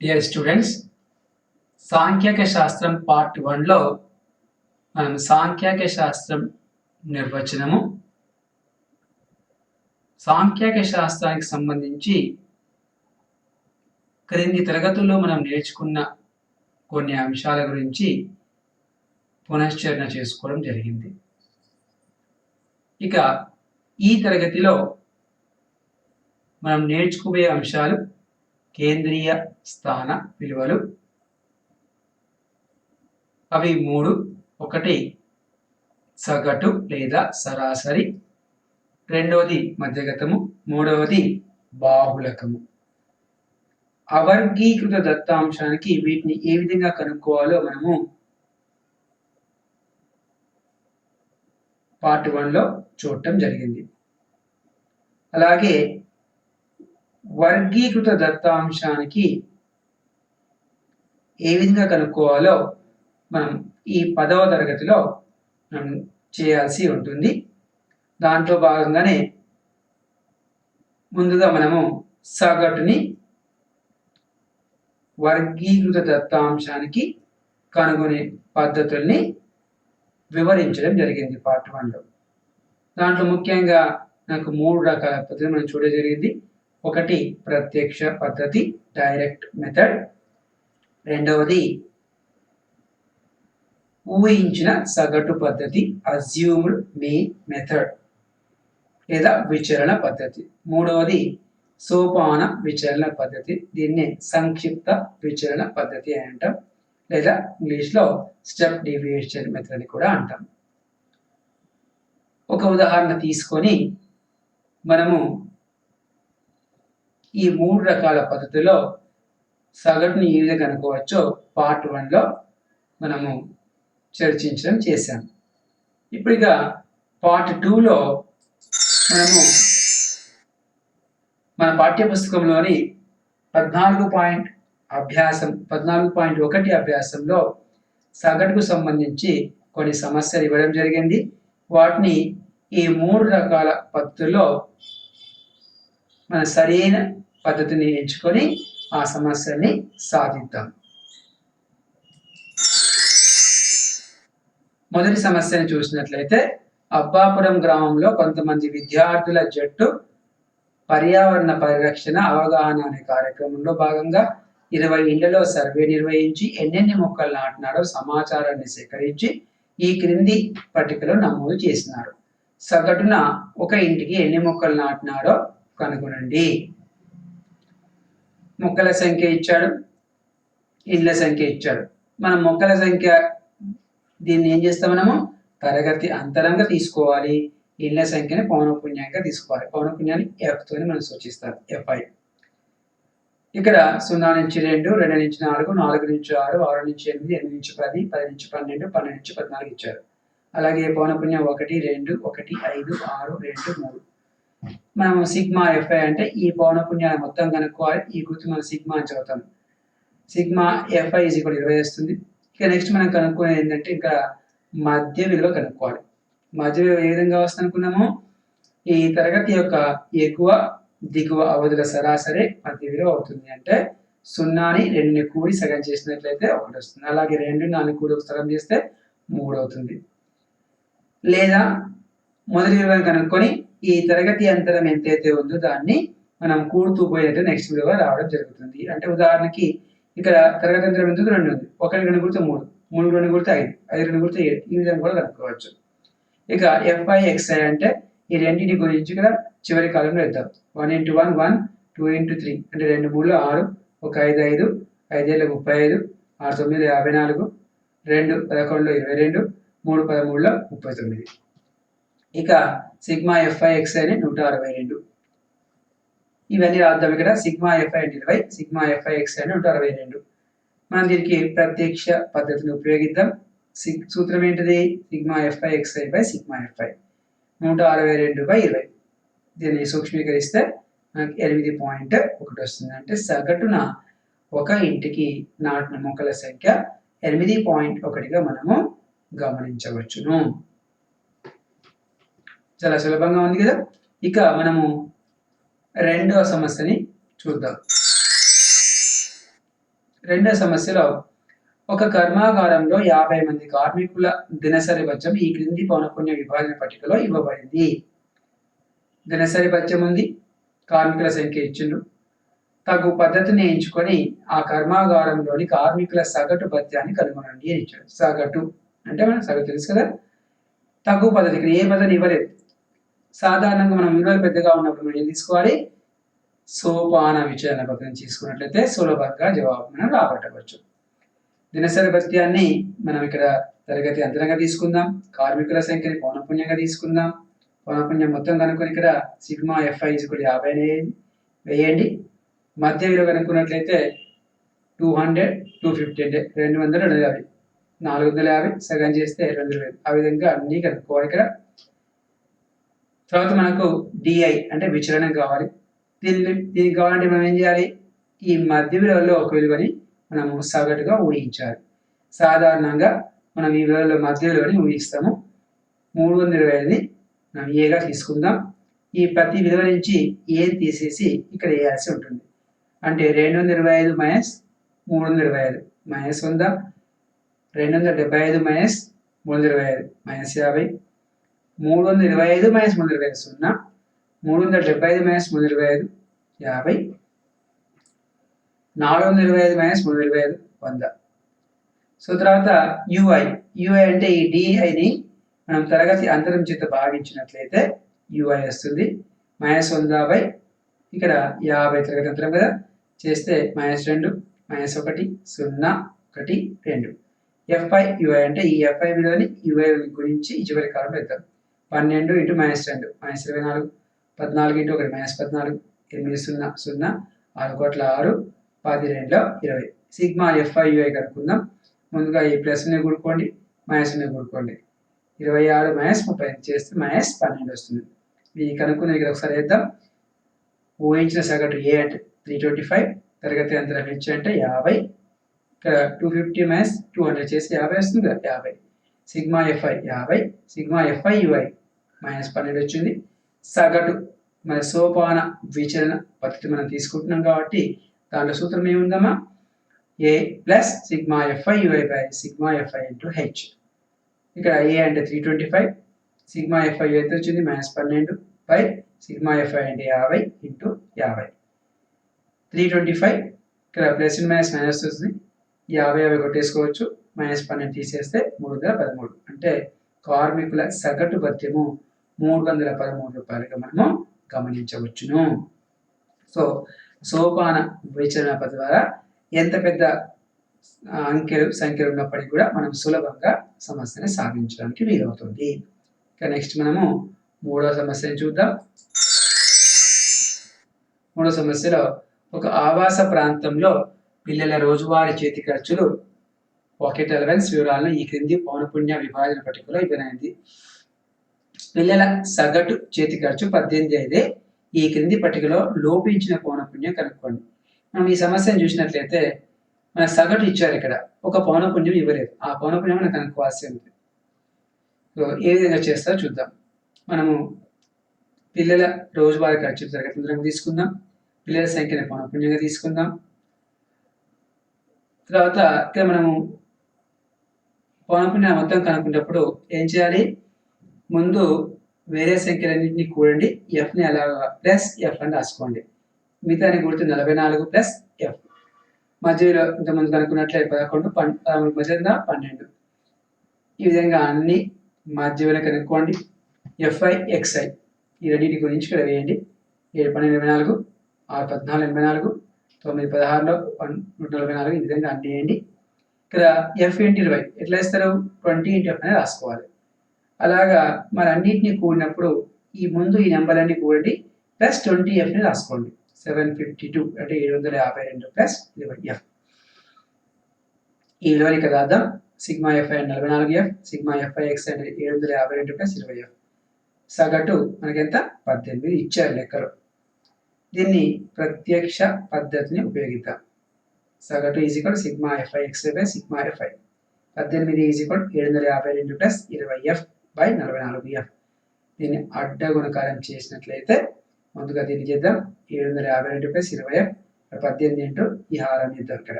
Dear students సాంఖ్యక శాస్త్రం part వన్లో మనం సాంఖ్యక శాస్త్రం నిర్వచనము సాంఖ్యక శాస్త్రానికి సంబంధించి క్రింది తరగతుల్లో మనం నేర్చుకున్న కొన్ని అంశాల గురించి పునశ్చరణ చేసుకోవడం జరిగింది. ఇక ఈ తరగతిలో మనం నేర్చుకునే అంశాలు కేంద్రీయ స్థాన విలువలు. అవి మూడు ఒకటి సగటు లేదా సరాసరి. రెండవది మధ్యగతము మూడవది బాహుళకము. అవర్గీకృత దత్తాంశానికి వీటిని ఏ విధంగా కనుక్కోవాలో మనము పార్ట్ వన్లో చూడటం జరిగింది. అలాగే వర్గీకృత దత్తాంశానికి ఏ విధంగా కనుక్కోవాలో మనం ఈ పదవ తరగతిలో మనం చేయాల్సి ఉంటుంది. దాంట్లో భాగంగానే ముందుగా మనము సగటుని వర్గీకృత దత్తాంశానికి కనుగొనే పద్ధతుల్ని వివరించడం జరిగింది పార్ట్ వన్లో దాంట్లో ముఖ్యంగా నాకు మూడు రకాల పద్ధతులు మనం చూడడం జరిగింది. ఒకటి ప్రత్యక్ష పద్ధతి డైరెక్ట్ మెథడ్ రెండవది ఊహించిన సగటు పద్ధతి అజ్యూమ్డ్ మీ మెథడ్ లేదా విచరణ పద్ధతి. మూడవది సోపాన విచరణ పద్ధతి. దీన్ని సంక్షిప్త విచరణ పద్ధతి అని అంటాం. లేదా ఇంగ్లీష్లో స్టెప్ డీవియేషన్ మెథడ్ అని కూడా అంటాం. ఒక ఉదాహరణ తీసుకొని మనము ఈ మూడు రకాల పద్ధతిలో సగటుని ఏ విధంగా కనుక్కోవచ్చో పార్ట్ వన్లో మనము చర్చించడం చేశాం ఇప్పుడుగా పార్ట్ టూలో మనము మన పాఠ్యపుస్తకంలోని పద్నాలుగు పాయింట్ అభ్యాసం పద్నాలుగు పాయింట్ ఒకటి అభ్యాసంలో సగటుకు సంబంధించి కొన్ని సమస్యలు ఇవ్వడం జరిగింది. వాటిని ఈ మూడు రకాల పద్ధతుల్లో మన సరైన పద్ధతిని ఎంచుకొని ఆ సమస్యని సాధిద్దాం. మొదటి సమస్యను చూసినట్లయితే అబ్బాపురం గ్రామంలో కొంతమంది విద్యార్థుల జట్టు పర్యావరణ పరిరక్షణ అవగాహన అనే కార్యక్రమంలో భాగంగా ఇరవై ఇళ్ళలో సర్వే నిర్వహించి ఎన్నెన్ని మొక్కలు నాటినారో సమాచారాన్ని సేకరించి ఈ క్రింది పట్టికలో నమోదు చేసినారు. సగటున ఒక ఇంటికి ఎన్ని మొక్కలు నాటినారో కనుగొనండి. మొక్కల సంఖ్య ఇచ్చాడు. ఇండ్ల సంఖ్య ఇచ్చాడు. మనం మొక్కల సంఖ్య దీన్ని ఏం చేస్తాం మనము? తరగతి అంతరంగా తీసుకోవాలి. ఇళ్ళ సంఖ్యని పౌనపుణ్యంగా తీసుకోవాలి. పౌనపుణ్యాన్ని ఎఫ్తో మనం సూచిస్తారు ఎఫ్ఐ ఇక్కడ సున్నా నుంచి రెండు రెండు నుంచి నాలుగు నాలుగు నుంచి ఆరు ఆరు నుంచి ఎనిమిది ఎనిమిది నుంచి పది పది నుంచి పన్నెండు పన్నెండు నుంచి పద్నాలుగు ఇచ్చారు అలాగే పౌనపుణ్యం ఒకటి రెండు ఒకటి ఐదు ఆరు రెండు మూడు. మనం సిగ్మా ఎఫ్ఐ అంటే ఈ పౌనపుణ్యాన్ని మొత్తం కనుక్కోవాలి. ఈ గుర్తు మనం సిగ్మా అని చదువుతాం. సిగ్మా ఎఫ్ఐ ఈజ్ ఇక్కడ ఇరవై వస్తుంది. ఇక నెక్స్ట్ మనం కనుక్కునేది ఏంటంటే ఇంకా మధ్య విలువ కనుక్కోవాలి. మధ్య విలువ ఏ విధంగా వస్తుంది అనుకున్నాము? ఈ తరగతి యొక్క ఎగువ దిగువ అవధుల సరాసరి మధ్య విలువ అవుతుంది అంటే సున్నాని రెండుని కూడి సగం చేసినట్లయితే ఒకటి వస్తుంది. అలాగే రెండు నాలుగు కూడి ఒక సగం చేస్తే మూడు అవుతుంది. లేదా మొదటి విలువను కనుక్కొని ఈ తరగతి అంతరం ఎంతైతే ఉందో దాన్ని మనం కూడుతూ పోయినట్టు నెక్స్ట్ విలువ రావడం జరుగుతుంది. అంటే ఉదాహరణకి ఇక్కడ తరగతి అంతరం ఎంత రెండు ఉంది? ఒకటి రెండు గుర్తు మూడు. మూడు రెండు గుర్తు ఐదు. ఐదు రెండు గుర్తు ఏడు. ఈ విధంగా కూడా కనుక్కోవచ్చు. ఇక ఎఫ్ఐ ఎక్స్ఐ అంటే ఈ రెండింటి గురించి ఇక్కడ చివరి కాలంలో ఇద్దాం. One into one one two into three అంటే రెండు మూడు ఆరు ఒక ఐదు ఐదు ఐదేళ్ళ ముప్పై ఐదు ఆరు తొమ్మిది యాభై నాలుగు రెండు పదకొండులో ఇరవై రెండు మూడు పదమూడులో ముప్పై తొమ్మిది. ఇక సిగ్మా ఎఫ్ఐ ఎక్స్ఐ అని నూట అరవై రెండు. ఇవన్నీ రాద్దాం ఇక్కడ. సిగ్మా ఎఫ్ఐ అంటే ఇరవై సిగ్మా ఎఫ్ఐ ఎక్స్ఐ అని నూట అరవై రెండు. మనం దీనికి ప్రత్యక్ష పద్ధతిని ఉపయోగిద్దాం. సిగ్ సూత్రం ఏంటిది? Sigma FI XI by sigma FI నూట అరవై రెండు బై ఇరవై. దీన్ని సూక్ష్మీకరిస్తే మనకి ఎనిమిది పాయింట్ ఒకటి వస్తుంది. అంటే సగటున ఒక ఇంటికి నాటిన మొక్కల సంఖ్య ఎనిమిది పాయింట్ ఒకటిగా మనము గమనించవచ్చును. చాలా సులభంగా ఉంది కదా? ఇక మనము రెండవ సమస్యని చూద్దాం. రెండవ సమస్యలో ఒక కర్మాగారంలో యాభై మంది కార్మికుల దినసరి బత్యం ఈ క్రింది పౌనపుణ్య విభాజన పట్టికలో ఇవ్వబడింది. దినసరి బత్యం ఉంది కార్మికుల సంఖ్య ఇచ్చిండు తగు పద్ధతిని ఎంచుకొని ఆ కర్మాగారంలోని కార్మికుల సగటు భత్యాన్ని కనుగొనండి అని ఇచ్చాడు సగటు అంటే మనకు సగటు తెలుసు కదా? తగు పద్ధతి ఇక్కడ ఏ పద్ధతి ఇవ్వలేదు. సాధారణంగా మనం విలువలు పెద్దగా ఉన్నప్పుడు మనం ఏం తీసుకోవాలి. సోపాన విచారణ పత్రం తీసుకున్నట్లయితే సులభంగా జవాబు మనం రాబట్టవచ్చు. దినసరి భత్యాన్ని మనం ఇక్కడ తరగతి అంతరంగా తీసుకుందాం. కార్మికుల సంఖ్యని పౌనపుణ్యంగా తీసుకుందాం. పౌనపుణ్యం మొత్తం కనుక్కొని ఇక్కడ సిగ్మా ఎఫ్ఐ కూడా యాభై వేయండి. మధ్య విలువ కనుక్కున్నట్లయితే టూ హండ్రెడ్ టూ ఫిఫ్టీ అంటే రెండు వందల రెండు యాభై నాలుగు వందల యాభై సగం చేస్తే రెండు వేలు. ఆ విధంగా అన్ని కనుక్కోవాలి ఇక్కడ. తర్వాత మనకు డిఐ అంటే విచలనం కావాలి. దీన్ని దీనికి కావాలంటే మనం ఏం చేయాలి? ఈ మధ్య విలువలో ఒక విలువని మనము సగటుగా ఊహించాలి. సాధారణంగా మనం ఈ విలువలో మధ్య విలువని ఊహిస్తాము. మూడు వందల ఇరవై ఐదుని మనం ఏగా తీసుకుందాం. ఈ ప్రతి విలువ నుంచి ఏ తీసేసి ఇక్కడ వేయాల్సి ఉంటుంది. అంటే రెండు వందల ఇరవై ఐదు మైనస్ మూడు వందల ఇరవై ఐదు మైనస్ వంద. రెండు వందల డెబ్బై ఐదు మైనస్ మూడు వందల ఇరవై ఐదు మైనస్ యాభై. మూడు వందల ఇరవై ఐదు మైనస్ మూడు ఇరవై ఐదు సున్నా మూడు వందల డెబ్బై ఐదు మైనస్ మూడు ఇరవై ఐదు యాభై నాలుగు వందల ఇరవై ఐదు మైనస్ మూడు ఇరవై ఐదు వంద. సో తర్వాత యుఐ యుఐ అంటే ఈ డిఐని మనం తరగతి అంతరం చేత భావించినట్లయితే యుఐ వస్తుంది. మైనస్ వంద బై ఇక్కడ యాభై తరగతి అంతరం కదా? చేస్తే మైనస్ రెండు మైనస్ ఒకటి సున్నా ఒకటి రెండు. ఎఫ్ఐ యుఐ అంటే ఈ ఎఫ్ఐ విలువని యుఐ గురించి చివరి కాలంలో ఇద్దాం. పన్నెండు ఇటు మైనస్ రెండు. మైనస్ ఇరవై నాలుగు పద్నాలుగు ఇంటూ ఒకటి. మైనస్ పద్నాలుగు ఎనిమిది సున్నా సున్నా ఆరు కోట్ల ఆరు పది రెండులో ఇరవై. సిగ్మా ఎఫ్ఐయుఐ కనుక్కుందాం. ముందుగా ఈ ప్లస్ని కూడుకోండి మైనస్ని కూడుకోండి. ఇరవై ఆరు మైనస్ ముప్పై చేస్తే మైనస్ పన్నెండు వస్తుంది. ఇది కనుక్కున్న ఇక్కడ ఒకసారి వేద్దాం ఊహించిన సగటు ఏ అంటే త్రీ ట్వంటీ ఫైవ్ తరగతి అంతరం హెచ్ అంటే యాభై. ఇక్కడ two fifty minus two hundred చేసి యాభై వస్తుంది కదా యాభై. సిగ్మా ఎఫ్ఐ యాభై సిగ్మా ఎఫ్ఐ యుఐ మైనస్ పన్నెండు వచ్చింది. సగటు మన సోపాన విచరణ పద్ధతి మనం తీసుకుంటున్నాం కాబట్టి దాంట్లో సూత్రం ఏముందమ్మా? A plus sigma F I U I by sigma F I into H ఇక్కడ ఏ అంటే three twenty five sigma F I ఎంత వచ్చింది? మైనస్ పన్నెండు బై సిగ్మా ఎఫ్ఐ అంటే యాభై ఇంటూ యాభై. త్రీ ట్వంటీ ఫైవ్ ఇక్కడ ప్లస్ మైనస్ మైనస్ వస్తుంది. యాభై యాభై కొట్టేసుకోవచ్చు. మైనస్ పన్నెండు తీసేస్తే మూడు వందల పదమూడు. అంటే కార్మికుల సగటు భత్యము మూడు వందల పదమూడు రూపాయలుగా మనము గమనించవచ్చును. సో సోపాన విచరణ పద్ధతి ద్వారా ఎంత పెద్ద అంకెలు సంఖ్యలు ఉన్నప్పటికీ కూడా మనం సులభంగా సమస్యని సాధించడానికి వీలవుతుంది. ఇక నెక్స్ట్ మనము మూడో సమస్యను చూద్దాం. మూడో సమస్యలో ఒక ఆవాస ప్రాంతంలో పిల్లల రోజువారీ చేతి ఖర్చులు పాకెట్ అలవెన్స్ వివరాలను ఈ క్రింది పౌనపుణ్య విభాజన పట్టికలో ఇవ్వనైంది. పిల్లల సగటు చేతి ఖర్చు పద్దెనిమిది అయితే ఈ క్రింది పట్టికలో లోపించిన పౌనపుణ్యం కనుక్కోండి. మనం ఈ సమస్యను చూసినట్లయితే మన సగటు ఇచ్చారు ఇక్కడ. ఒక పౌనపుణ్యం ఇవ్వలేదు. ఆ పౌనపుణ్యం మనం కనుక్కోవాల్సి ఉంది. సో ఏ విధంగా చేస్తారో చూద్దాం. మనము పిల్లల రోజువారీ ఖర్చు తరగతి తీసుకుందాం. పిల్లల సంఖ్యను పౌనపుణ్యంగా తీసుకుందాం. తర్వాత ఇక్కడ మనము పౌనపుణ్యం మొత్తం కనుక్కున్నప్పుడు ఏం చేయాలి? ముందు వేరే సంఖ్యలన్నింటినీ కూడండి. ఎఫ్ని అలా ప్లస్ ఎఫ్ అని రాసుకోండి. మిగతాని గుర్తు నలభై నాలుగు ప్లస్ ఎఫ్ మధ్యలో ఇంతమంది కనుక్కున్నట్లే పదకొండు పన్నెండు మధ్య పన్నెండు. ఈ విధంగా అన్ని మధ్య కనుక్కోండి. ఎఫ్ఐ ఎక్స్ఐ ఈ రెండింటి గురించి ఇక్కడ వేయండి. ఏడు పన్నెండు ఇరవై నాలుగు ఆరు పద్నాలుగు ఎనభై నాలుగు తొమ్మిది పదహారులో నూట నలభై నాలుగు ఈ విధంగా అన్ని వేయండి. ఇక్కడ ఎఫ్ ఇంటి ఇరవై. ఎట్లా ఇస్తారు ట్వంటీ ఇంటి ఎఫ్ అనేది రాసుకోవాలి. అలాగా మరి అన్నింటినీ కూడినప్పుడు ఈ ముందు ఈ నెంబర్ అన్ని కూడండి. ప్లస్ ట్వంటీ ఎఫ్ని రాసుకోండి. సెవెన్ ఫిఫ్టీ టూ అంటే ఏడు వందల యాభై రెండు ప్లస్ ఇరవై ఎఫ్ ఈ విలువని ఇక్కడ రాద్దాం. సిగ్మా ఎఫ్ఐ నలభై నాలుగు ఎఫ్ సిగ్మా ఎఫ్ఐ ఎక్స్ అంటే ఏడు వందల యాభై రెండు ప్లస్ ఇరవై ఎఫ్ సగటు మనకెంత? పద్దెనిమిది ఇచ్చారు లెక్కలు. దీన్ని ప్రత్యక్ష పద్ధతిని ఉపయోగిద్దాం. సగటు is equal sigma F I X by sigma F I పద్దెనిమిది ఈజీక్వల్ ఏడు వందల యాభై రెండు ప్లస్ ఇరవై ఎఫ్ బై నలభై నాలుగు ఎఫ్ దీన్ని అడ్డ గుణకారం చేసినట్లయితే ముందుగా దీన్ని చేద్దాం. ఏడు వందల యాభై రెండు ప్లస్ ఇరవై ఎఫ్ పద్దెనిమిది ఇంటూ ఈ హారం చేద్దాం ఇక్కడ.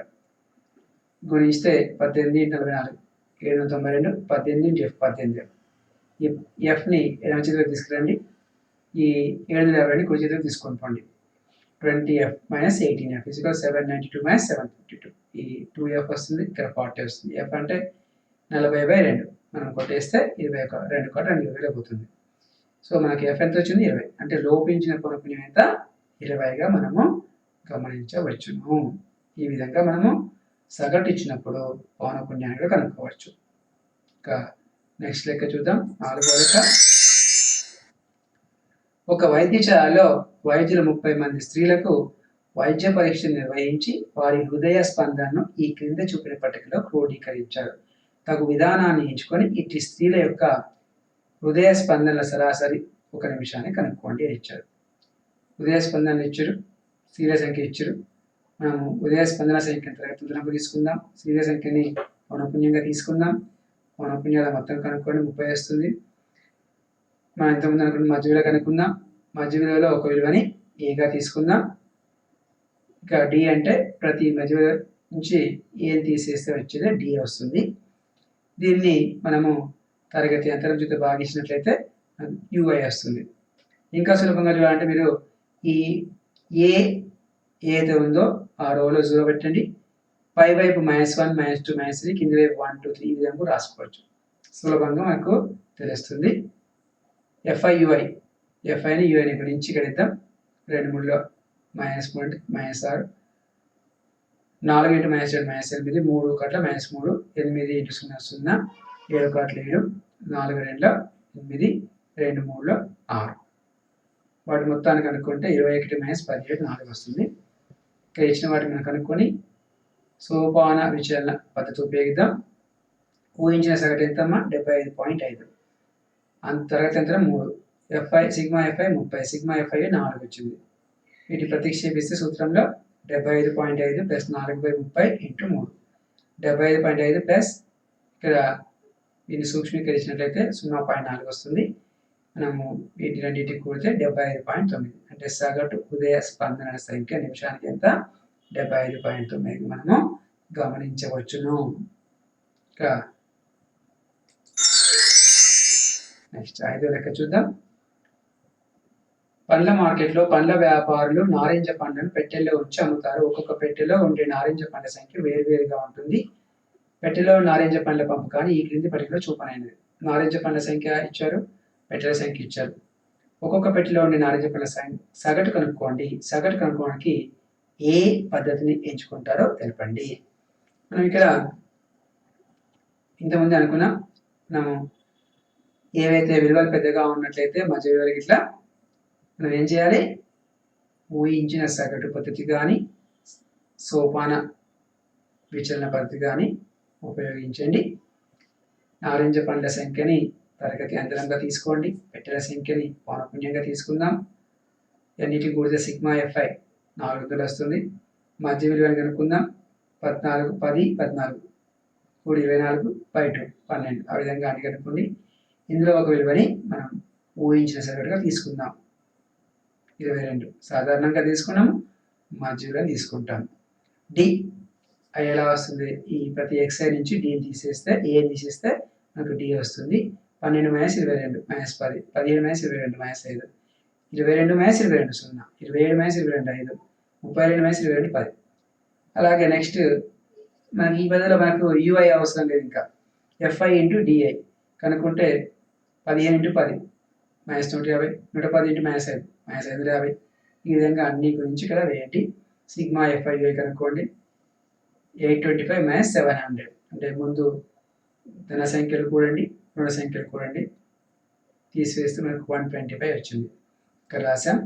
గుణిస్తే పద్దెనిమిది నలభై నాలుగు ఏడు వందల తొంభై రెండు పద్దెనిమిది ఇంటూ ఎఫ్ పద్దెనిమిది ఈ ఎఫ్ని ఎడమ చేతిలోకి తీసుకురండి. ఈ ఏడు వందల యాభై రెండు కుడి చేతిలోకి తీసుకొని పోండి. Twenty F minus eighteen F is equal seven ninety two minus seven fifty two ఈ టూ ఎఫ్ వస్తుంది ఇక్కడ ఫార్టీ వస్తుంది. ఎఫ్ అంటే నలభై బై రెండు. మనం కొట్టేస్తే ఇరవై ఒక రెండు కోట రెండు ఇరవై పోతుంది సో మనకి ఎఫ్ ఎంత వచ్చింది? ఇరవై. అంటే లోపించిన పౌనపుణ్యం ఎంత? ఇరవైగా మనము గమనించవచ్చును. ఈ విధంగా మనము సగటు ఇచ్చినప్పుడు పౌనపుణ్యాన్ని కూడా కనుక్కోవచ్చు. ఇంకా నెక్స్ట్ లెక్క చూద్దాం. నాలుగో లెక్క. ఒక వైద్యశాలలో వైద్యులు ముప్పై మంది స్త్రీలకు వైద్య పరీక్ష నిర్వహించి వారి హృదయ స్పందనను ఈ క్రింద చూపిన పట్టికలో క్రోడీకరించారు. తగు విధానాన్ని ఎంచుకొని ఇట్టి స్త్రీల యొక్క హృదయ స్పందనల సరాసరి ఒక నిమిషాన్ని కనుక్కోండి అని ఇచ్చారు. హృదయ స్పందనలు ఇచ్చారు స్త్రీల సంఖ్య ఇచ్చారు. మనము ఉదయ స్పందన సంఖ్య తరగతులకు తీసుకుందాం. స్త్రీల సంఖ్యని పౌనపుణ్యంగా తీసుకుందాం. పౌనపుణ్యాల మొత్తం కనుక్కొని ముప్పై వస్తుంది. మనం ఎంతమంది అనుకున్న మధ్య విలువ కనుక్కుందాం. మధ్య విలువలో ఒక విలువని ఏగా తీసుకుందాం. ఇక డి అంటే ప్రతి మధ్య విలువ నుంచి ఏని తీసేస్తే వచ్చేది డి వస్తుంది. దీన్ని మనము తరగతి అంతరం చేత భాగించినట్లయితే యూఐ వస్తుంది. ఇంకా సులభంగా చూడాలంటే మీరు ఈ ఏ ఏదైతే ఉందో ఆ రోలో జీరో పెట్టండి. పై వైపు minus one minus two minus three కింది వైపు వన్ టూ త్రీ ఈ విధంగా రాసుకోవచ్చు. సులభంగా మనకు తెలుస్తుంది. ఎఫ్ఐ యుఐ ఎఫ్ఐని యుఐని గురించి ఇక్కడ రెండు మూడులో మైనస్ పాయింట్ మైనస్ ఆరు. నాలుగు ఇంటూ మైనస్ ఏడు మైనస్ ఎనిమిది మూడు ఒకట్ల మైనస్ మూడు ఎనిమిది ఇంటూ సున్నా సున్నా ఏడు ఒకట్ల ఏడు నాలుగు రెండుల ఎనిమిది రెండు మూడులో ఆరు. వాటి మొత్తాన్ని కనుక్కుంటే ఇరవై ఒకటి మైనస్ పదిహేడు నాలుగు వస్తుంది. ఇక్కడ ఇచ్చిన వాటిని మనం కనుక్కొని సోపాన విచలన పద్ధతి ఉపయోగిద్దాం. ఊహించిన సగటు ఎంతమ్మా? డెబ్బై ఐదు పాయింట్ ఐదు. అంత తరగతి మూడు. F I sigma F I ముప్పై. సిగ్మా ఎఫ్ఐ నాలుగు వచ్చింది. వీటి ప్రతిక్షేపిస్తే సూత్రంలో డెబ్బై ఐదు పాయింట్ ఐదు ప్లస్ నాలుగు బై ముప్పై ఇంటూ మూడు. డెబ్బై ఐదు పాయింట్ ఐదు ప్లస్ ఇక్కడ దీన్ని సూక్ష్మీకరించినట్లయితే సున్నా పాయింట్ నాలుగు వస్తుంది. మనము వీటి రెండింటికి కూడితే డెబ్బై ఐదు పాయింట్ తొమ్మిది. అంటే సగటు ఉదయ స్పందన సంఖ్య నిమిషానికి ఎంత? డెబ్బై ఐదు పాయింట్ తొమ్మిది మనము గమనించవచ్చును. ఇంకా నెక్స్ట్ ఐదో లెక్క చూద్దాం. పండ్ల మార్కెట్లో పండ్ల వ్యాపారులు నారింజ పండ్లను పెట్టెల్లో ఉంచి అమ్ముతారు. ఒక్కొక్క పెట్టెలో ఉండే నారింజ పండ్ల సంఖ్య వేరువేరుగా ఉంటుంది. పెట్టెలో నారింజ పండ్ల పంపకాన్ని ఈ క్రింది పట్టికలో చూపనైనది. నారింజ పండ్ల సంఖ్య ఇచ్చారు పెట్టెల సంఖ్య ఇచ్చారు. ఒక్కొక్క పెట్టెలో ఉండే నారింజ పండ్ల సంఖ్య సగటు కనుక్కోండి. సగటు కనుక్కోవడానికి ఏ పద్ధతిని ఎంచుకుంటారో తెలపండి. మనం ఇక్కడ ఇంతకుముందు అనుకున్నాం మనము ఏవైతే విలువలు పెద్దగా ఉన్నట్లయితే మధ్య విలువలకి ఇట్లా మనం ఏం చేయాలి? ఊహించిన సగటు పద్ధతి కానీ సోపాన విచలన పద్ధతి కానీ ఉపయోగించండి. నారింజ పండ్ల సంఖ్యని తరగతి అంతరంగా తీసుకోండి. పెట్టెల సంఖ్యని పౌనపుణ్యంగా తీసుకుందాం. ఎన్నిటి కూడితే సిగ్మా ఎఫ్ఐ నాలుగు వందలు వస్తుంది. మధ్య విలువని కనుక్కుందాం. పద్నాలుగు పది పద్నాలుగు. కూడి ఇరవై నాలుగు బై టూ పన్నెండు. ఆ విధంగా అని కనుక్కోండి. ఇందులో ఒక విలువని మనం ఊహించిన సగటుగా తీసుకుందాం. ఇరవై రెండు. సాధారణంగా తీసుకున్నాము మధ్యలో తీసుకుంటాము. తీసుకుంటాం డి అది ఎలా వస్తుంది? ఈ ప్రతి ఎక్స్ఐ నుంచి డి తీసేస్తే ఏ తీసేస్తే మనకు డి వస్తుంది. పన్నెండు మైనస్ ఇరవై రెండు మైనస్ పది. పదిహేడు మైనస్ ఇరవై రెండు మైనస్ ఐదు. ఇరవై రెండు మైనస్ ఇరవై రెండు సున్నా. ఇరవై ఏడు మైనస్ ఇరవై రెండు ఐదు. ముప్పై రెండు మైనస్ ఇరవై రెండు పది. అలాగే నెక్స్ట్ మనకి ఈ బదులు మనకు యూఐ అవసరం లేదు ఇంకా. ఎఫ్ఐ ఇంటూ డిఐ కనుక్కుంటే పదిహేను ఇంటూ పది. మైనస్ నూట యాభై నూట పది ఇంటూ మైనస్ ఐదు మైనస్ ఐదు యాభై ఈ విధంగా అన్ని గురించి ఇక్కడ వేయండి. సిగ్మా ఎఫ్ఐ కనుక్కోండి eight twenty five minus seven hundred అంటే ముందు ధన సంఖ్యలు కూడండి రుణ సంఖ్యలు కూడండి. తీసివేస్తే మనకు వన్ ట్వంటీ ఫైవ్ వచ్చింది. ఇక్కడ రాసాం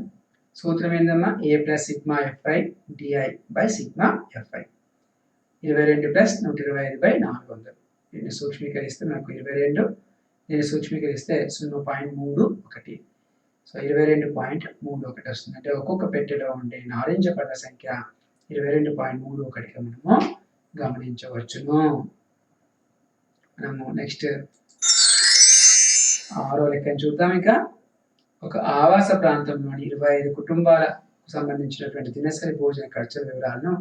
సూత్రం ఏందమ్మా? A plus sigma F I D I by sigma F I ఇరవై రెండు ప్లస్ నూట ఇరవై ఐదు బై నాలుగు వందలు. దీన్ని సూక్ష్మీకరిస్తే మనకు ఇరవై రెండు దీన్ని సూక్ష్మీకరిస్తే సున్నా పాయింట్ మూడు ఒకటి. సో ఇరవై రెండు పాయింట్ మూడు ఒకటి వస్తుంది. అంటే ఒక్కొక్క పెట్టెలో ఉండే నారింజ పండ్ల సంఖ్య ఇరవై రెండు పాయింట్ మూడు ఒకటిగా మనము గమనించవచ్చును. మనము నెక్స్ట్ ఆరో లెక్కను చూద్దాం ఇంకా. ఒక ఆవాస ప్రాంతంలోని ఇరవై ఐదు కుటుంబాలకు సంబంధించినటువంటి దినసరి భోజన ఖర్చుల వివరాలను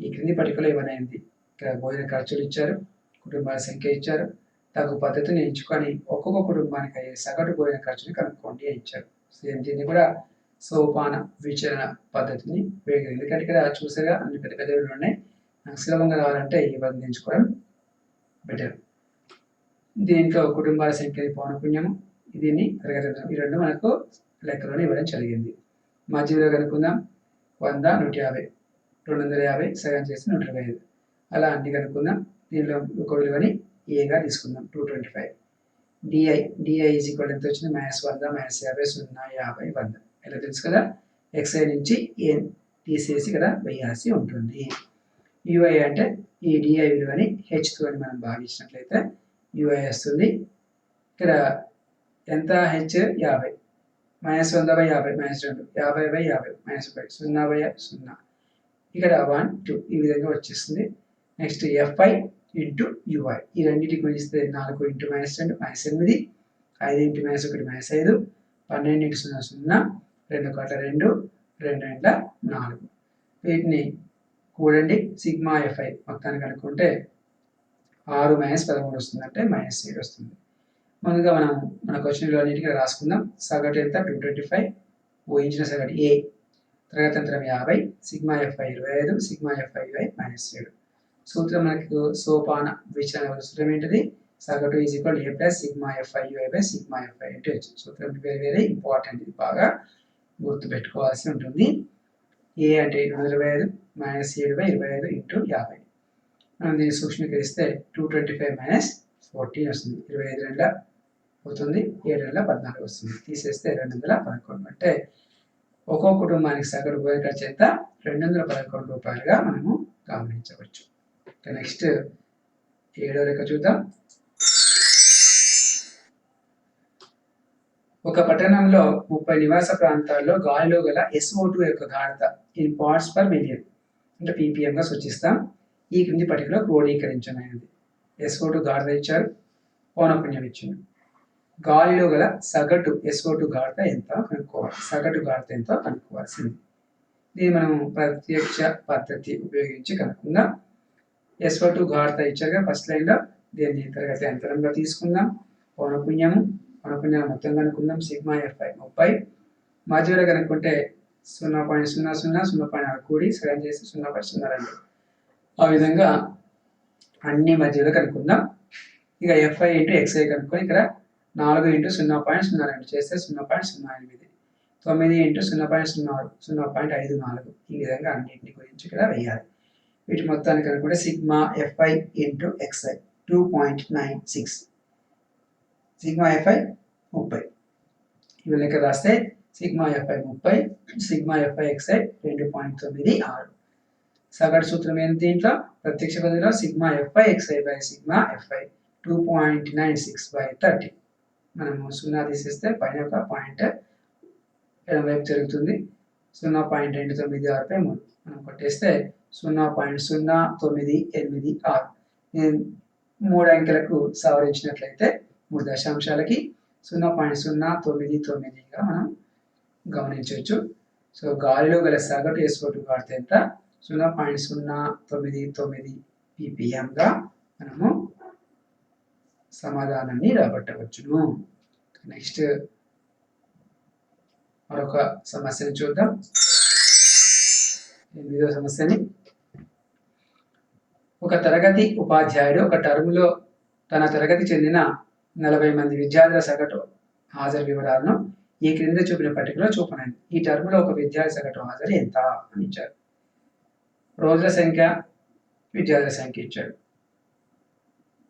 ఈ క్రింది పట్టికలో ఇవ్వనైంది. ఇక్కడ భోజన ఖర్చులు ఇచ్చారు కుటుంబాల సంఖ్య ఇచ్చారు తగు పద్ధతిని ఎంచుకొని ఒక్కొక్క కుటుంబానికి అయ్యే సగటు భోజన ఖర్చుని కనుక్కోండి అని ఇచ్చారు. సేమ్ దీన్ని కూడా సోపాన విచరణ పద్ధతిని ఉపయోగించారు ఎందుకంటే ఇక్కడ చూసాగా అన్ని పెద్ద పెద్ద ఉన్నాయి. నాకు సులభంగా రావాలంటే ఈ పద్ధతి ఎంచుకోవడం బెటర్ దీంట్లో కుటుంబాల సంఖ్య పౌనపుణ్యము దీన్ని తరగతి ఈ రెండు మనకు లెక్కలోనే ఇవ్వడం జరిగింది. మధ్యలో కనుక్కుందాం. వంద నూట యాభై. రెండు వందల యాభై సగం చేసి నూట ఇరవై ఐదు. అలా అన్ని కనుక్కుందాం. దీనిలో ఒక విలువని ఏగా తీసుకుందాం two twenty five D I D I is equal ఎంత వచ్చింది? మైనస్ వంద మైనస్ యాభై సున్నా యాభై వంద. ఇలా తెలుసు కదా? ఎక్స్ఐ నుంచి ఏ తీసేసి కదా వేయాల్సి ఉంటుంది. యుఐ అంటే ఈ డిఐ విలువని హెచ్తో అని మనం భావించినట్లయితే యుఐ వస్తుంది. ఇక్కడ ఎంత? హెచ్ యాభై. మైనస్ వంద బై యాభై మైనస్ రెండు. యాభై బై యాభై మైనస్ ఒకటి సున్నా బై సున్నా. ఇక్కడ వన్ టూ ఈ విధంగా వచ్చేస్తుంది. నెక్స్ట్ ఎఫ్ఐ ఇంటూ యుఐ ఈ రెండింటి గుణిస్తే నాలుగు ఇంటూ మైనస్ రెండు మైనస్ ఎనిమిది. ఐదు ఇంటూ మైనస్ ఒకటి మైనస్ ఐదు. పన్నెండు ఇంటూ సున్నా సున్నా. రెండు కోట్ల రెండు. రెండు రెండ్ల నాలుగు. వీటిని కూడండి. సిగ్మా ఎఫ్ఐ మొత్తానికి అనుకుంటే ఆరు మైనస్ పదమూడు వస్తుంది అంటే మైనస్ ఏడు వస్తుంది. ముందుగా మనం మన క్వశ్చన్ అన్నిటికీ రాసుకుందాం. సగటు ఎంత? టూ ట్వంటీ ఫైవ్ ఊహించిన సగటు ఏ తరగతంత్రం యాభై. సిగ్మా ఎఫ్ఐ ఇరవై ఐదు. సిగ్మా ఎఫ్ఐ ఇరవై మైనస్ ఏడు. సూత్రం మనకు సోపాన విచలన సూత్రం ఏంటిది? సగటు is equal A plus sigma F I U I by sigma F I అంటే సూత్రం వెరీ వెరీ ఇంపార్టెంట్ ఇది బాగా గుర్తుపెట్టుకోవాల్సి ఉంటుంది. ఏ అంటే రెండు ఇరవై ఐదు మైనస్ ఏడు బై ఇరవై ఐదు ఇంటూ యాభై. మనం దీన్ని సూక్ష్మీకరిస్తే two twenty five minus fourteen వస్తుంది. ఇరవై ఐదు రెండుల అవుతుంది ఏడు రెండుల పద్నాలుగు వస్తుంది. తీసేస్తే రెండు వందల పదకొండు. అంటే ఒక్కో కుటుంబానికి సగటు భోజన చేత రెండు వందల పదకొండు రూపాయలుగా మనము గమనించవచ్చు. నెక్స్ట్ ఏడో లెక్క చూద్దాం. ఒక పట్టణంలో ముప్పై నివాస ప్రాంతాల్లో గాలిలో గల ఎస్ఓ టూ యొక్క గాఢత ఇన్ పార్ట్స్ పర్ మిలియన్ అంటే పీపీఎంగా గా సూచిస్తాం. ఈ క్రింది పట్టికలో క్రోడీకరించమైనది ఎస్ఓ టూ గాఢత ఇచ్చారు. పౌనపుణ్యం ఇచ్చింది గాలిలో గల సగటు ఎస్ఓ టూ గాఢత ఎంత కనుక్కోవాలి? సగటు గాఢత ఎంతో కనుక్కోవాల్సింది. దీన్ని మనం ప్రత్యక్ష పద్ధతి ఉపయోగించి కనుక్కుందాం. ఎస్ఓ టూ గాఢత ఇచ్చారుగా ఫస్ట్ లైన్లో దీన్ని తరగతి అంతరంగా తీసుకుందాం. పౌనపుణ్యము పౌనపుణ్యం మొత్తం కనుక్కుందాం. సిగ్మా ఎఫ్ఐ ముప్పై. మధ్యలో కనుక్కుంటే సున్నా పాయింట్ సున్నా సున్నా సున్నా పాయింట్ ఆరు కూడి సగం చేసి సున్నా పాయింట్ సున్నా రెండు. ఆ విధంగా అన్ని మధ్యలో కనుక్కుందాం. ఇక ఎఫ్ఐ ఇంటూ ఎక్స్ఐ కనుక్కొని ఇక్కడ నాలుగు ఇంటూ సున్నా పాయింట్ సున్నా రెండు చేస్తే సున్నా పాయింట్ సున్నా ఎనిమిది. తొమ్మిది ఇంటూ సున్నా పాయింట్ సున్నా ఆరు సున్నా పాయింట్ ఐదు నాలుగు. ఈ విధంగా అన్నింటి గురించి ఇక్కడ వేయాలి. వీటి మొత్తానికి కనుక్కుంటే sigma F I into X I two point nine six sigma F I ముప్పై. ఇవి లెక్క రాస్తే సిగ్మా ఎఫ్ఐ ముప్పై sigma F I X I రెండు పాయింట్ తొమ్మిది ఆరు. సగటు సూత్రం ఏంటి దీంట్లో? ప్రత్యక్ష పద్ధతిలో sigma F I X I by sigma F I two point nine six by thirty మనము సున్నా తీసేస్తే పైన ఒక పాయింట్ ఎడమవైపు జరుగుతుంది సున్నా పాయింట్ రెండు తొమ్మిది ఆరుపై మూడు. మనం కొట్టేస్తే సున్నా పాయింట్ సున్నా తొమ్మిది ఎనిమిది ఆరు. నేను మూడు అంకెలకు సవరించినట్లయితే మూడు దశాంశాలకి సున్నా పాయింట్ సున్నా తొమ్మిది తొమ్మిదిగా మనం గమనించవచ్చు. సో గాలిలో గల సగటు ఎస్ఓటు వాడితే ఎంత? సున్నా పాయింట్ సున్నా తొమ్మిది తొమ్మిది పీపీఎంగా మనము సమాధానాన్ని రాబట్టవచ్చును. నెక్స్ట్ మరొక సమస్యను చూద్దాం. ఎనిమిదో సమస్యని. ఒక తరగతి ఉపాధ్యాయుడు ఒక టర్ములో తన తరగతి చెందిన నలభై మంది విద్యార్థుల సగటు హాజరు వివరాలను ఈ క్రింద చూపిన పట్టికలో చూపనండి. ఈ టర్ములో ఒక విద్యార్థి సగటు హాజరు ఎంత అని ఇచ్చారు. రోజుల సంఖ్య విద్యార్థుల సంఖ్య ఇచ్చాడు.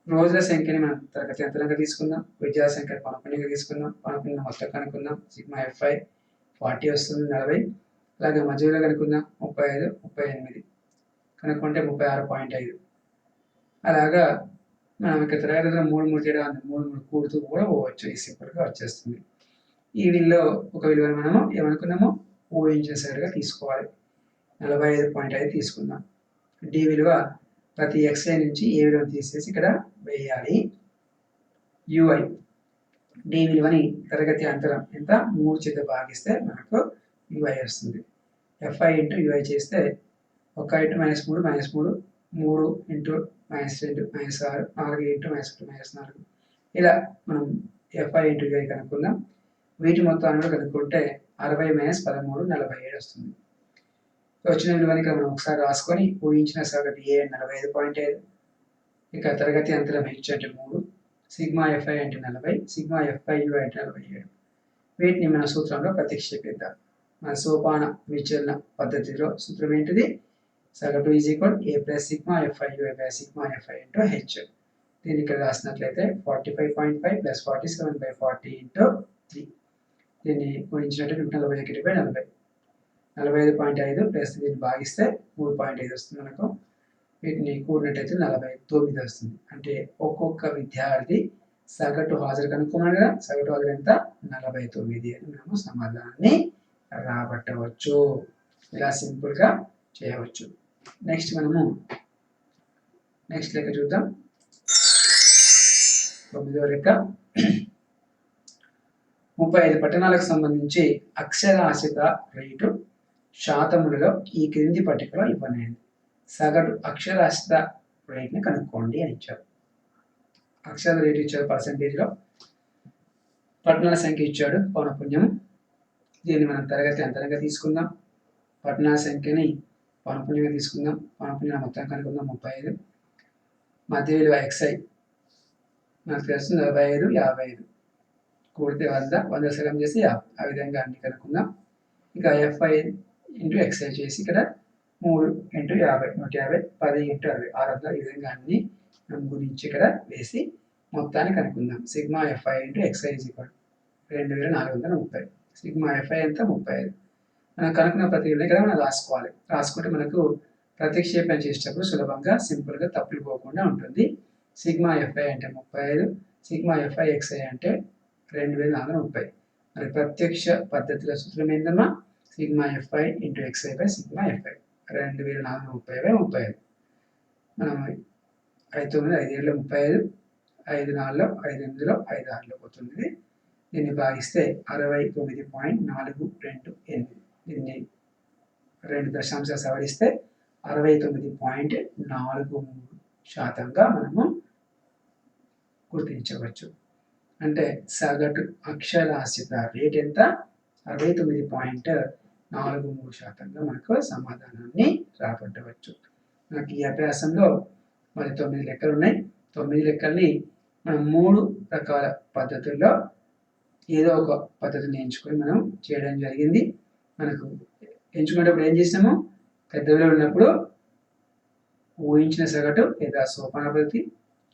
రోజుల సంఖ్యని మనం తరగతి అంతరంగా తీసుకుందాం. విద్యార్థుల సంఖ్య పనపండుగా తీసుకుందాం. పనపండు మొత్తం కనుక్కుందాం. సిగ్మా ఎఫ్ఐ ఫార్టీ వస్తుంది నలభై. అలాగే మధ్యలో కనుక్కుందాం ముప్పై ఐదు ముప్పై ఎనిమిది. కనుక్కుంటే ముప్పై ఆరు పాయింట్ ఐదు. అలాగా మనం ఇక్కడ తరగతిలో మూడు మూడు తేడా మూడు మూడు కూడుతూ కూడా పోవచ్చు. ఈ సింపుల్గా వచ్చేస్తుంది. ఈ వీళ్ళలో ఒక విలువను మనము ఏమనుకున్నామో ఊహించిన సరిగా తీసుకోవాలి. నలభై ఐదు పాయింట్ ఐదు తీసుకుందాం. డి విలువ ప్రతి ఎక్స్ఐ నుంచి ఏ విలువ తీసేసి ఇక్కడ వేయాలి. యుఐ డి విలువని తరగతి అంతరం ఎంత? మూడు చేత భాగిస్తే మనకు యుఐ వస్తుంది. ఎఫ్ఐ ఇంటూ యూఐ చేస్తే ఒక ఇంటూ మైనస్ మూడు మైనస్ మూడు మూడు ఇంటూ మైనస్ రెండు మైనస్ ఆరు నాలుగు ఇంటూ మైనస్ ఒకటి మైనస్ నాలుగు. ఇలా మనం ఎఫ్ఐ ఇంటూ యూఐ కనుక్కుందాం. వీటి మొత్తాన్ని కూడా కనుక్కుంటే అరవై మైనస్ పదమూడు నలభై ఏడు వస్తుంది. వచ్చిన విలువని ఇక్కడ మనం ఒకసారి రాసుకొని ఊహించిన సగటు ఏ నలభై ఐదు పాయింట్ ఐదు ఇక తరగతి అంతరం హెచ్ అంటే మూడు సిగ్మా ఎఫ్ఐ అంటే నలభై సిగ్మా ఎఫ్ఐ యు అంటే నలభై ఏడు. వీటిని మన సూత్రంలో ప్రతిక్షేపిద్దాం మన సోపాన విచలన పద్ధతిలో సూత్రం ఏంటిది? సగటు is equal A plus sigma F I U plus sigma F I into H దీన్ని ఇక్కడ రాసినట్లయితే forty five point five plus forty seven by forty into three దీన్ని గుణించినట్టు నలభై ఒకటి బై నలభై. నలభై ఐదు పాయింట్ ఐదు ప్లస్ దీన్ని భాగిస్తే మూడు పాయింట్ ఐదు వస్తుంది మనకు. వీటిని కూడినట్టయితే నలభై తొమ్మిది వస్తుంది. అంటే ఒక్కొక్క విద్యార్థి సగటు హాజరు కనుక్కున్నాడు కదా సగటు హాజరు ఎంత? నలభై తొమ్మిది అని మనము సమాధానాన్ని రాబట్టవచ్చు. ఇలా సింపుల్గా చేయవచ్చు. నెక్స్ట్ మనము నెక్స్ట్ లెక్క చూద్దాం. తొమ్మిదో లెక్క. ముప్పై ఐదు పట్టణాలకు సంబంధించి అక్షరాస్యత రేటు శాతములలో ఈ క్రింది పట్టికలో ఇవ్వలేదు సగటు అక్షరాస్యత రేట్ని కనుక్కోండి అని ఇచ్చారు. అక్షర రేటు ఇచ్చారు పర్సంటేజ్లో. పట్టణాల సంఖ్య ఇచ్చాడు పౌనపుణ్యం దీన్ని మనం తరగతి అంతరంగా తీసుకుందాం. పట్టణాల సంఖ్యని పౌనపుణ్యంగా తీసుకుందాం. పౌనపుణ్యం మొత్తం కనుక్కుందాం. ముప్పై ఐదు. మధ్య విలువ ఎక్స్ఐ మనకు తెలుసు నలభై ఐదు యాభై ఐదు. కూడితే వంద. వంద సగం చేసి యాభై. ఆ విధంగా అన్ని కనుక్కుందాం. ఇక ఎఫ్ఐ ఇంటూ ఎక్స్ఐ చేసి ఇక్కడ మూడు ఇంటూ యాభై నూట యాభై పది ఇంటూ అరవై. ఆరు వందల ఈ విధంగా అన్ని గురించి ఇక్కడ వేసి మొత్తాన్ని కనుక్కుందాం. Sigma F I into X I equal రెండు వేల నాలుగు వందల ముప్పై. సిగ్మా ఎఫ్ఐ ఎంత? ముప్పై ఐదు. మనం కనుక్కున్న ప్రతి ఇక్కడ మనం రాసుకోవాలి. రాసుకుంటే మనకు ప్రతిక్షేపణ చేసేటప్పుడు సులభంగా సింపుల్గా తప్పులు పోకుండా ఉంటుంది. సిగ్మా ఎఫ్ఐ అంటే ముప్పై ఐదు. సిగ్మా ఎఫ్ఐ ఎక్స్ఐ అంటే రెండు వేల నాలుగు వందల ముప్పై మరి ప్రత్యక్ష పద్ధతిలో సూత్రం ఏందమ్మా? Sigma F I into X I by sigma F I రెండు వేల నాలుగు వందల ముప్పై బై ముప్పై ఐదు. మనం ఐదు తొమ్మిది ఐదు ఏళ్ళు ముప్పై ఐదు ఐదు నాలుగులో ఐదు ఎనిమిదిలో ఐదు ఆరులో పోతుంది. దీన్ని భాగిస్తే అరవై తొమ్మిది పాయింట్ నాలుగు రెండు ఎనిమిది. దీన్ని రెండు దశాంశాలు సవరిస్తే అరవై తొమ్మిది పాయింట్ నాలుగు మూడు శాతంగా మనము గుర్తించవచ్చు. అంటే సగటు అక్షరాస్యత రేట్ ఎంత? అరవై తొమ్మిది పాయింట్ నాలుగు మూడు శాతంగా మనకు సమాధానాన్ని రాబట్టవచ్చు. నాకు ఈ అభ్యాసంలో మరి తొమ్మిది లెక్కలు ఉన్నాయి. తొమ్మిది లెక్కల్ని మనం మూడు రకాల పద్ధతుల్లో ఏదో ఒక పద్ధతిని ఎంచుకొని మనం చేయడం జరిగింది. మనకు ఎంచుకునేటప్పుడు ఏం చేసినాము పెద్ద విలువలు ఉన్నప్పుడు ఊహించిన సగటు లేదా సోపాన పద్ధతి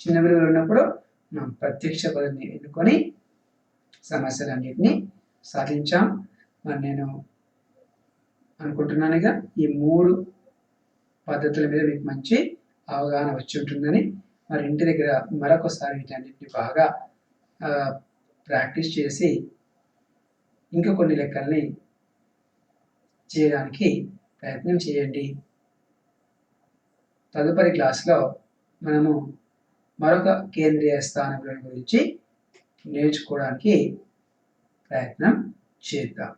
చిన్న విలువలు ఉన్నప్పుడు మనం ప్రత్యక్ష పద్ధతిని ఎన్నుకొని సమస్యలన్నింటినీ సాధించాం. మరి నేను అనుకుంటున్నానుగా ఈ మూడు పద్ధతుల మీద మీకు మంచి అవగాహన వచ్చి ఉంటుందని. మరి ఇంటి దగ్గర మరొకసారి వీటన్నిటిని బాగా ప్రాక్టీస్ చేసి ఇంకా కొన్ని లెక్కల్ని చేయడానికి ప్రయత్నం చేయండి. తదుపరి క్లాస్లో మనము మరొక కేంద్రీయ స్థానం గురించి నేర్చుకోవడానికి ప్రయత్నం చేద్దాం.